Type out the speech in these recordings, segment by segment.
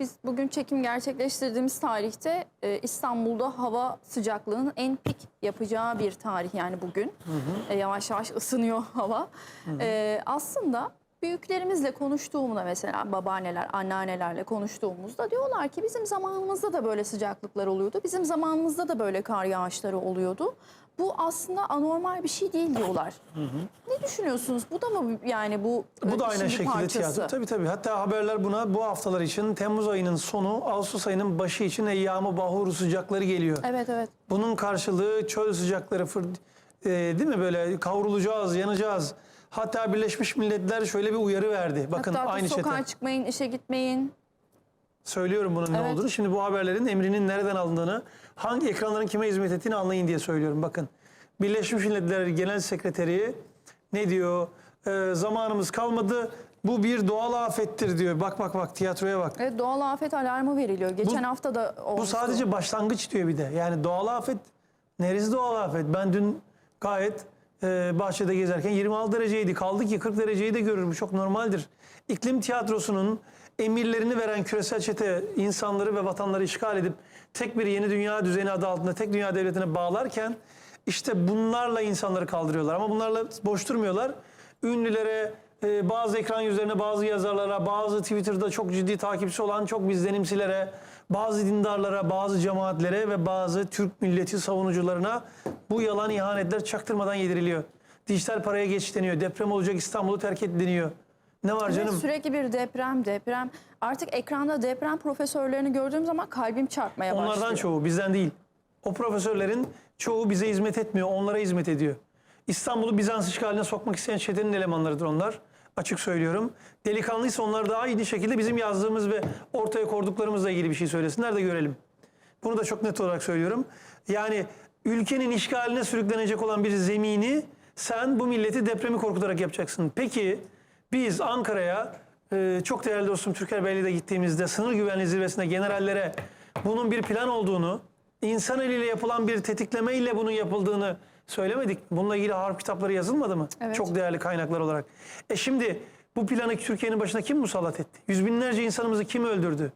Biz bugün çekim gerçekleştirdiğimiz tarihte e, İstanbul'da hava sıcaklığının en pik yapacağı bir tarih yani bugün. E, yavaş yavaş ısınıyor hava. E, aslında büyüklerimizle konuştuğumda mesela babaanneler, anneannelerle konuştuğumuzda diyorlar ki bizim zamanımızda da böyle sıcaklıklar oluyordu. Bizim zamanımızda da böyle kar yağışları oluyordu. Bu aslında anormal bir şey değil diyorlar. Ne düşünüyorsunuz? Bu da mı yani bu Bu da e, aynı şekilde parçası? tiyatro. Tabii tabii. Hatta haberler buna bu haftalar için Temmuz ayının sonu, Ağustos ayının başı için eyyamı bahuru sıcakları geliyor. Evet evet. Bunun karşılığı çöl sıcakları, fır, e, değil mi böyle kavrulacağız, yanacağız. Hatta Birleşmiş Milletler şöyle bir uyarı verdi. Bakın Hatta aynı sokağa çete. çıkmayın, işe gitmeyin. Söylüyorum bunun ne Evet. olduğunu. Şimdi bu haberlerin emrinin nereden alındığını, hangi ekranların kime hizmet ettiğini anlayın diye söylüyorum. Bakın Birleşmiş Milletler Genel Sekreteri ne diyor? Ee, zamanımız kalmadı. Bu bir doğal afettir diyor. Bak bak bak tiyatroya bak. Evet, doğal afet alarmı veriliyor. Geçen hafta da Bu olmuştu. sadece başlangıç diyor bir de. Yani doğal afet, neresi doğal afet? Ben dün gayet e, bahçede gezerken 26 dereceydi. Kaldı ki 40 dereceyi de görür. Bu çok normaldir. İklim tiyatrosunun emirlerini veren küresel çete insanları ve vatanları işgal edip tek bir yeni dünya düzeni adı altında tek dünya devletine bağlarken işte bunlarla insanları kaldırıyorlar. Ama bunlarla boş durmuyorlar. Ünlülere, e, bazı ekran yüzlerine, bazı yazarlara, bazı Twitter'da çok ciddi takipçisi olan çok bizlenimsilere, bazı dindarlara, bazı cemaatlere ve bazı Türk milleti savunucularına bu yalan ihanetler çaktırmadan yediriliyor. Dijital paraya geç deniyor. Deprem olacak İstanbul'u terk et deniyor. Ne var Evet, canım? sürekli bir deprem, deprem. Artık ekranda deprem profesörlerini gördüğüm zaman kalbim çarpmaya başlıyor. Onlardan çoğu bizden değil. O profesörlerin çoğu bize hizmet etmiyor, onlara hizmet ediyor. İstanbul'u Bizans işgaline sokmak isteyen çetenin elemanlarıdır onlar. Açık söylüyorum. Delikanlıysa onlar da aynı şekilde bizim yazdığımız ve ortaya koyduklarımızla ilgili bir şey söylesinler de görelim. Bunu da çok net olarak söylüyorum. Yani ülkenin işgaline sürüklenecek olan bir zemini sen bu milleti depremi korkutarak yapacaksın. Peki biz Ankara'ya e, çok değerli dostum Türker Bey'le de gittiğimizde sınır güvenliği zirvesinde generallere bunun bir plan olduğunu, insan eliyle yapılan bir tetiklemeyle bunun yapıldığını söylemedik. Bununla ilgili harp kitapları yazılmadı mı? Evet. Çok değerli kaynaklar olarak. E şimdi bu planı Türkiye'nin başına kim musallat etti? Yüz binlerce insanımızı kim öldürdü?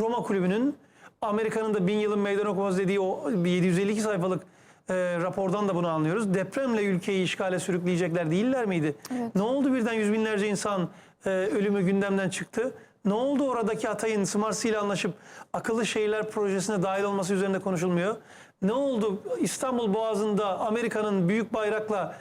Roma Kulübü'nün Amerika'nın da bin yılın meydan okuması dediği o 752 sayfalık e, rapordan da bunu anlıyoruz. Depremle ülkeyi işgale sürükleyecekler değiller miydi? Evet. Ne oldu birden yüz binlerce insan e, ölümü gündemden çıktı? Ne oldu oradaki Hatay'ın Smart ile anlaşıp akıllı şehirler projesine dahil olması üzerinde konuşulmuyor? Ne oldu İstanbul Boğazı'nda Amerika'nın büyük bayrakla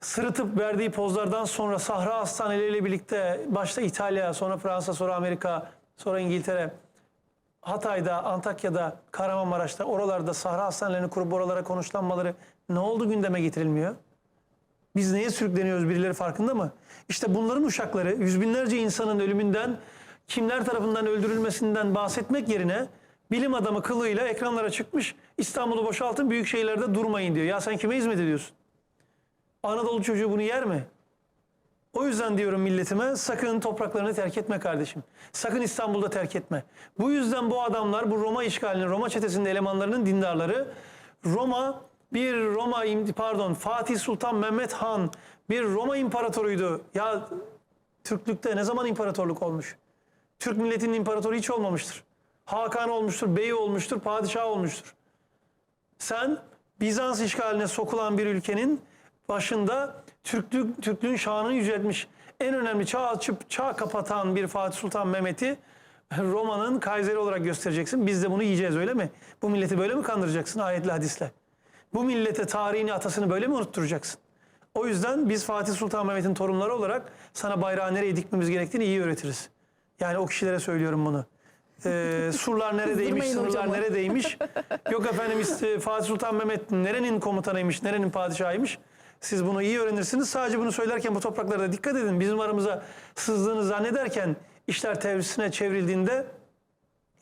sırıtıp verdiği pozlardan sonra Sahra hastaneleriyle birlikte başta İtalya, sonra Fransa, sonra Amerika, sonra İngiltere, Hatay'da, Antakya'da, Kahramanmaraş'ta, oralarda Sahra hastanelerini kurup oralara konuşlanmaları ne oldu gündeme getirilmiyor? Biz neye sürükleniyoruz birileri farkında mı? İşte bunların uşakları yüz binlerce insanın ölümünden, kimler tarafından öldürülmesinden bahsetmek yerine bilim adamı kılığıyla ekranlara çıkmış İstanbul'u boşaltın büyük şehirlerde durmayın diyor. Ya sen kime hizmet ediyorsun? Anadolu çocuğu bunu yer mi? O yüzden diyorum milletime sakın topraklarını terk etme kardeşim. Sakın İstanbul'da terk etme. Bu yüzden bu adamlar bu Roma işgalinin, Roma çetesinin elemanlarının dindarları Roma bir Roma pardon Fatih Sultan Mehmet Han bir Roma imparatoruydu. Ya Türklükte ne zaman imparatorluk olmuş? Türk milletinin imparatoru hiç olmamıştır. Hakan olmuştur, bey olmuştur, padişah olmuştur. Sen Bizans işgaline sokulan bir ülkenin başında Türklük, Türklüğün şanını yüceltmiş en önemli çağ açıp çağ kapatan bir Fatih Sultan Mehmet'i Roma'nın Kayseri olarak göstereceksin. Biz de bunu yiyeceğiz öyle mi? Bu milleti böyle mi kandıracaksın ayetle hadisle? Bu millete tarihini atasını böyle mi unutturacaksın? O yüzden biz Fatih Sultan Mehmet'in torunları olarak sana bayrağı nereye dikmemiz gerektiğini iyi öğretiriz. Yani o kişilere söylüyorum bunu. Ee, surlar neredeymiş, Kızdırmayın sınırlar neredeymiş. Yok efendim işte Fatih Sultan Mehmet nerenin komutanıymış, nerenin padişahıymış. Siz bunu iyi öğrenirsiniz. Sadece bunu söylerken bu topraklarda dikkat edin. Bizim aramıza sızdığını zannederken işler tersine çevrildiğinde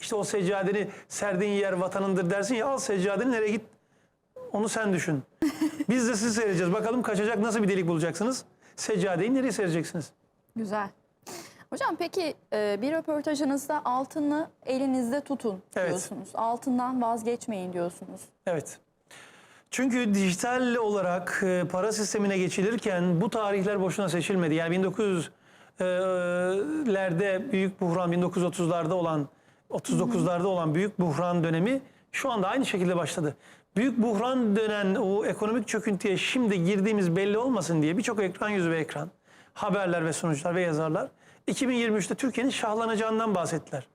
işte o seccadeni serdiğin yer vatanındır dersin ya al seccadeni nereye git onu sen düşün. Biz de sizi seyredeceğiz. Bakalım kaçacak nasıl bir delik bulacaksınız? Seccadeyi nereye sereceksiniz? Güzel. Hocam peki e, bir röportajınızda altını elinizde tutun Evet. diyorsunuz. Altından vazgeçmeyin diyorsunuz. Evet. Çünkü dijital olarak e, para sistemine geçilirken bu tarihler boşuna seçilmedi. Yani lerde büyük buhran 1930'larda olan 39'larda olan büyük buhran dönemi şu anda aynı şekilde başladı. Büyük buhran dönen o ekonomik çöküntüye şimdi girdiğimiz belli olmasın diye birçok ekran yüzü ve ekran, haberler ve sonuçlar ve yazarlar 2023'te Türkiye'nin şahlanacağından bahsettiler.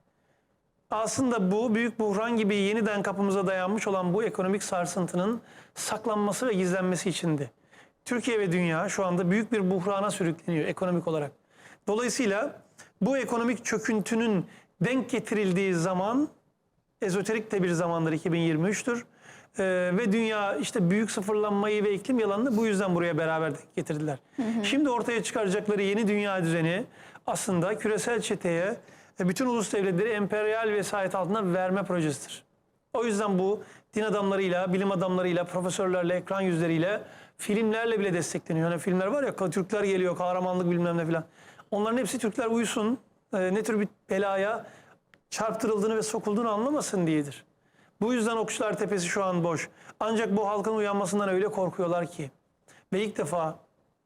Aslında bu büyük buhran gibi yeniden kapımıza dayanmış olan bu ekonomik sarsıntının saklanması ve gizlenmesi içindi. Türkiye ve dünya şu anda büyük bir buhrana sürükleniyor ekonomik olarak. Dolayısıyla bu ekonomik çöküntünün denk getirildiği zaman ezoterik de bir zamandır 2023'tür. Ee, ve dünya işte büyük sıfırlanmayı ve iklim yalanını bu yüzden buraya beraber getirdiler. Şimdi ortaya çıkaracakları yeni dünya düzeni aslında küresel çeteye e, bütün ulus devletleri emperyal vesayet altına verme projesidir. O yüzden bu din adamlarıyla, bilim adamlarıyla, profesörlerle, ekran yüzleriyle, filmlerle bile destekleniyor. Hani filmler var ya Türkler geliyor, kahramanlık bilmem ne filan. Onların hepsi Türkler uyusun, e, ne tür bir belaya çarptırıldığını ve sokulduğunu anlamasın diyedir. Bu yüzden Okçular Tepesi şu an boş. Ancak bu halkın uyanmasından öyle korkuyorlar ki. Ve ilk defa,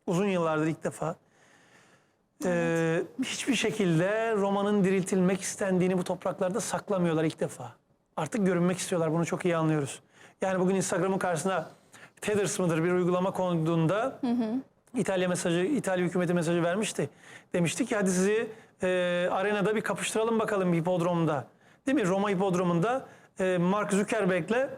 uzun yıllardır ilk defa e, hiçbir şekilde romanın diriltilmek istendiğini bu topraklarda saklamıyorlar ilk defa. Artık görünmek istiyorlar. Bunu çok iyi anlıyoruz. Yani bugün Instagram'ın karşısına Tethers mıdır bir uygulama konduğunda İtalya mesajı, İtalya hükümeti mesajı vermişti. Demişti ki hadi sizi e, arenada bir kapıştıralım bakalım hipodromda. Değil mi? Roma hipodromunda e, Mark Zuckerberg'le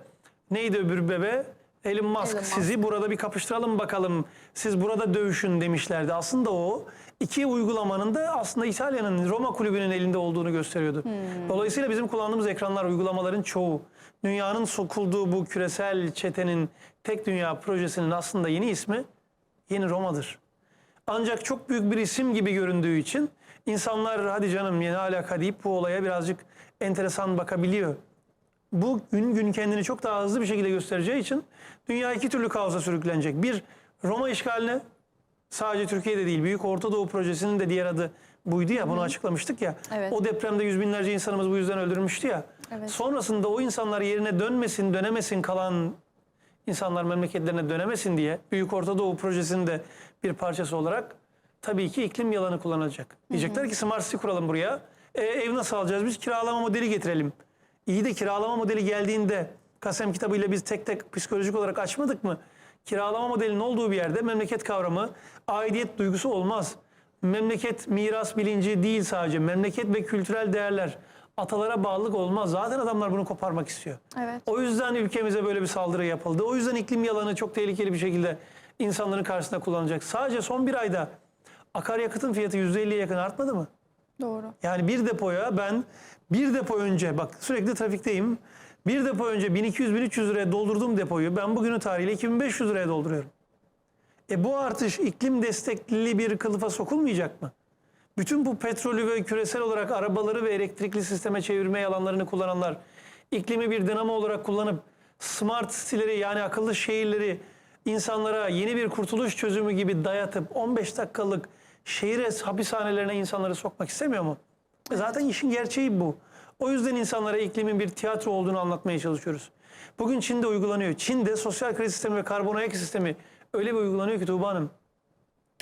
neydi öbür bebe? Elon Musk. Elon Musk. Sizi burada bir kapıştıralım bakalım. Siz burada dövüşün demişlerdi. Aslında o iki uygulamanın da aslında İtalya'nın Roma kulübünün elinde olduğunu gösteriyordu. Dolayısıyla bizim kullandığımız ekranlar uygulamaların çoğu dünyanın sokulduğu bu küresel çetenin tek dünya projesinin aslında yeni ismi Yeni Roma'dır. Ancak çok büyük bir isim gibi göründüğü için insanlar hadi canım yeni alaka deyip bu olaya birazcık enteresan bakabiliyor. Bu gün gün kendini çok daha hızlı bir şekilde göstereceği için dünya iki türlü kaosa sürüklenecek. Bir Roma işgaline sadece Türkiye'de değil Büyük Orta Doğu Projesi'nin de diğer adı buydu ya bunu açıklamıştık ya. Evet. O depremde yüz binlerce insanımız bu yüzden öldürülmüştü ya. Evet. Sonrasında o insanlar yerine dönmesin dönemesin kalan insanlar memleketlerine dönemesin diye Büyük Orta Doğu Projesi'nin de bir parçası olarak tabii ki iklim yalanı kullanılacak. Diyecekler ki Smart City kuralım buraya. E, ev nasıl alacağız biz? Kiralama modeli getirelim. İyi de kiralama modeli geldiğinde Kasem kitabıyla biz tek tek psikolojik olarak açmadık mı? Kiralama modelinin olduğu bir yerde memleket kavramı, aidiyet duygusu olmaz. Memleket miras bilinci değil sadece. Memleket ve kültürel değerler. Atalara bağlılık olmaz. Zaten adamlar bunu koparmak istiyor. Evet. O yüzden ülkemize böyle bir saldırı yapıldı. O yüzden iklim yalanı çok tehlikeli bir şekilde insanların karşısında kullanılacak. Sadece son bir ayda akaryakıtın fiyatı %50'ye yakın artmadı mı? Doğru. Yani bir depoya ben bir depo önce bak sürekli trafikteyim. Bir depo önce 1200-1300 liraya doldurduğum depoyu ben bugünün tarihiyle 2500 liraya dolduruyorum. E bu artış iklim destekli bir kılıfa sokulmayacak mı? Bütün bu petrolü ve küresel olarak arabaları ve elektrikli sisteme çevirme yalanlarını kullananlar iklimi bir dinamo olarak kullanıp smart city'leri yani akıllı şehirleri insanlara yeni bir kurtuluş çözümü gibi dayatıp 15 dakikalık şehir hapishanelerine insanları sokmak istemiyor mu? Zaten işin gerçeği bu. O yüzden insanlara iklimin bir tiyatro olduğunu anlatmaya çalışıyoruz. Bugün Çin'de uygulanıyor. Çin'de sosyal kredi sistemi ve karbon ayak sistemi öyle bir uygulanıyor ki Tuğba Hanım.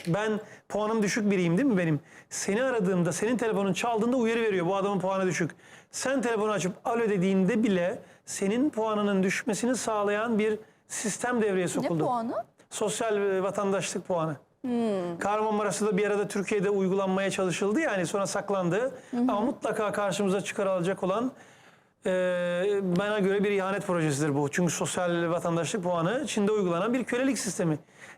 Ben puanım düşük biriyim değil mi benim? Seni aradığımda, senin telefonun çaldığında uyarı veriyor. Bu adamın puanı düşük. Sen telefonu açıp alo dediğinde bile senin puanının düşmesini sağlayan bir sistem devreye Ne sokuldu. puanı? Sosyal e, vatandaşlık puanı. Kahramanmaraş'ta bir arada Türkiye'de uygulanmaya çalışıldı yani sonra saklandı. Ama mutlaka karşımıza çıkarılacak olan e, bana göre bir ihanet projesidir bu. Çünkü sosyal vatandaşlık puanı Çin'de uygulanan bir kölelik sistemi.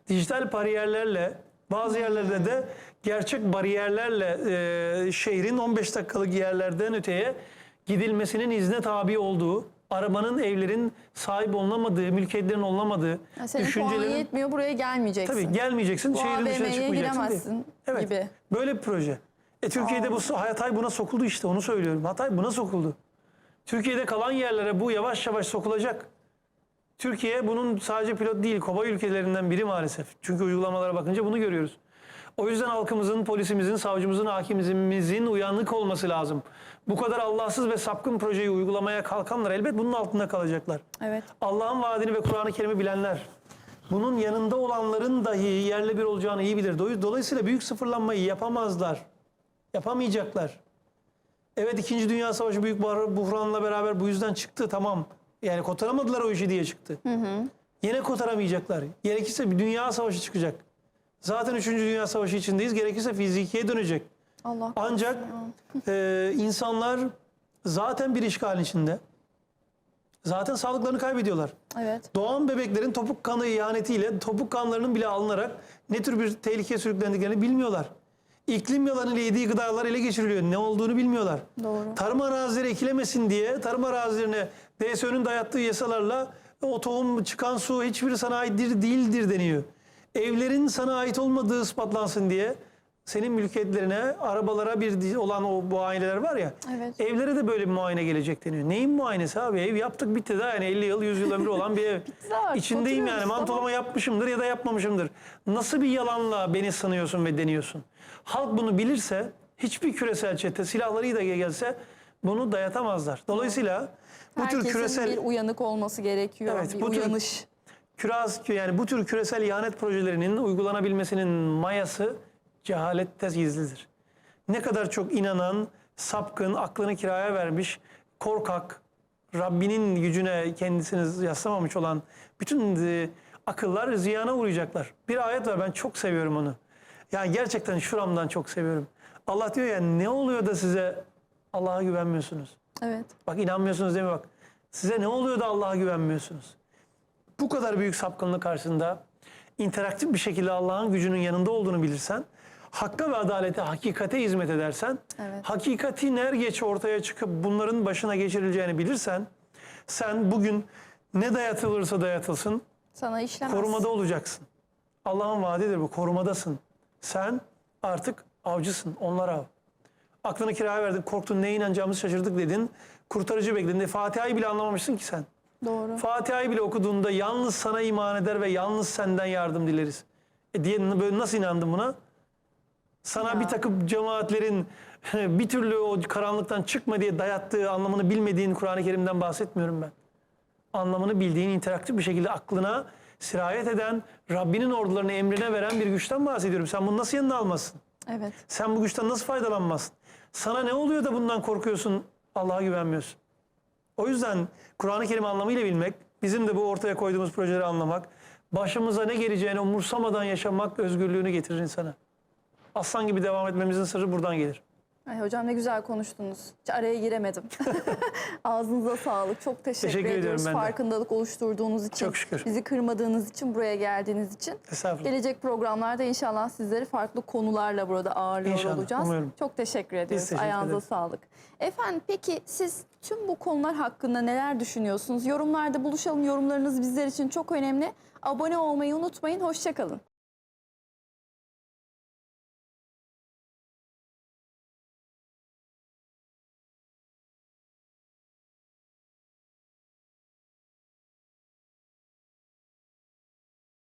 Dijital bariyerlerle bazı yerlerde de gerçek bariyerlerle e, şehrin 15 dakikalık yerlerden öteye gidilmesinin izne tabi olduğu, arabanın, evlerin sahip olunamadığı, mülkiyetlerin olunamadığı, Ya senin puanın yetmiyor buraya gelmeyeceksin. Tabii gelmeyeceksin, Bu şehrin dışına çıkmayacaksın. diye. evet, gibi. Böyle bir proje. E Türkiye'de bu Hatay buna sokuldu işte onu söylüyorum. Hatay buna sokuldu. Türkiye'de kalan yerlere bu yavaş yavaş sokulacak. Türkiye bunun sadece pilot değil, kobay ülkelerinden biri maalesef. Çünkü uygulamalara bakınca bunu görüyoruz. O yüzden halkımızın, polisimizin, savcımızın, hakimimizin uyanık olması lazım. Bu kadar Allahsız ve sapkın projeyi uygulamaya kalkanlar elbet bunun altında kalacaklar. Evet. Allah'ın vaadini ve Kur'an-ı Kerim'i bilenler, bunun yanında olanların dahi yerle bir olacağını iyi bilir. Dolayısıyla büyük sıfırlanmayı yapamazlar. Yapamayacaklar. Evet 2. Dünya Savaşı büyük buhra- buhranla beraber bu yüzden çıktı tamam. Yani kotaramadılar o işi diye çıktı. Yine kotaramayacaklar. Gerekirse bir dünya savaşı çıkacak. Zaten 3. Dünya Savaşı içindeyiz. Gerekirse fizikiye dönecek. Allah Ancak e, insanlar zaten bir işgal içinde. Zaten sağlıklarını kaybediyorlar. Evet. Doğan bebeklerin topuk kanı ihanetiyle topuk kanlarının bile alınarak ne tür bir tehlikeye sürüklendiklerini bilmiyorlar. İklim yalanıyla yediği gıdalar ele geçiriliyor. Ne olduğunu bilmiyorlar. Doğru. Tarım arazileri ekilemesin diye tarım arazilerine DSÖ'nün dayattığı yasalarla o tohum çıkan su hiçbir sana aittir değildir deniyor. Evlerin sana ait olmadığı ispatlansın diye senin mülkiyetlerine, arabalara bir olan o muayeneler var ya. Evet. Evlere de böyle bir muayene gelecek deniyor. Neyin muayenesi abi? Ev yaptık bitti daha yani 50 yıl 100 yıl ömrü olan bir ev. artık, İçindeyim yani mantolama yapmışımdır ya da yapmamışımdır. Nasıl bir yalanla beni sınıyorsun ve deniyorsun? Halk bunu bilirse hiçbir küresel çete silahlarıyla gelse bunu dayatamazlar. Dolayısıyla bu tür küresel bir uyanık olması gerekiyor. Evet, bir bu tür- uyanış. küraz yani bu tür küresel ihanet projelerinin uygulanabilmesinin mayası cehalette gizlidir. Ne kadar çok inanan, sapkın, aklını kiraya vermiş, korkak, Rabbinin gücüne kendisini yaslamamış olan bütün e, akıllar ziyana uğrayacaklar. Bir ayet var ben çok seviyorum onu. Yani gerçekten şuramdan çok seviyorum. Allah diyor ya ne oluyor da size Allah'a güvenmiyorsunuz? Evet. Bak inanmıyorsunuz değil mi bak? Size ne oluyor da Allah'a güvenmiyorsunuz? Bu kadar büyük sapkınlık karşısında interaktif bir şekilde Allah'ın gücünün yanında olduğunu bilirsen, hakka ve adalete, hakikate hizmet edersen, Evet. hakikatin er geç ortaya çıkıp bunların başına geçirileceğini bilirsen, sen bugün ne dayatılırsa dayatılsın, Sana işlemez. korumada olacaksın. Allah'ın vaadidir bu, korumadasın. Sen artık avcısın, onlar av. Aklını kiraya verdin, korktun, neye inanacağımızı şaşırdık dedin. Kurtarıcı bekledin. Fatiha'yı bile anlamamışsın ki sen. Doğru. Fatiha'yı bile okuduğunda yalnız sana iman eder ve yalnız senden yardım dileriz. E diye böyle nasıl inandın buna? Sana Ya. bir takım cemaatlerin bir türlü o karanlıktan çıkma diye dayattığı anlamını bilmediğin Kur'an-ı Kerim'den bahsetmiyorum ben. Anlamını bildiğin interaktif bir şekilde aklına sirayet eden, Rabbinin ordularını emrine veren bir güçten bahsediyorum. Sen bunu nasıl yanına almazsın? Evet. Sen bu güçten nasıl faydalanmazsın? Sana ne oluyor da bundan korkuyorsun, Allah'a güvenmiyorsun? O yüzden Kur'an-ı Kerim anlamıyla bilmek, bizim de bu ortaya koyduğumuz projeleri anlamak, başımıza ne geleceğini umursamadan yaşamak özgürlüğünü getirir insana. Aslan gibi devam etmemizin sırrı buradan gelir. Ay hocam ne güzel konuştunuz. Hiç araya giremedim. Ağzınıza sağlık. Çok teşekkür, Teşekkür ediyoruz ben de. farkındalık oluşturduğunuz için. Çok şükür. Bizi kırmadığınız için, buraya geldiğiniz için. Estağfurullah. Gelecek programlarda inşallah sizleri farklı konularla burada ağırlıyor İnşallah, olacağız. umuyorum. Çok teşekkür ediyoruz. teşekkür Ayağınıza ederiz. sağlık. Efendim peki siz tüm bu konular hakkında neler düşünüyorsunuz? Yorumlarda buluşalım. Yorumlarınız bizler için çok önemli. Abone olmayı unutmayın. Hoşçakalın.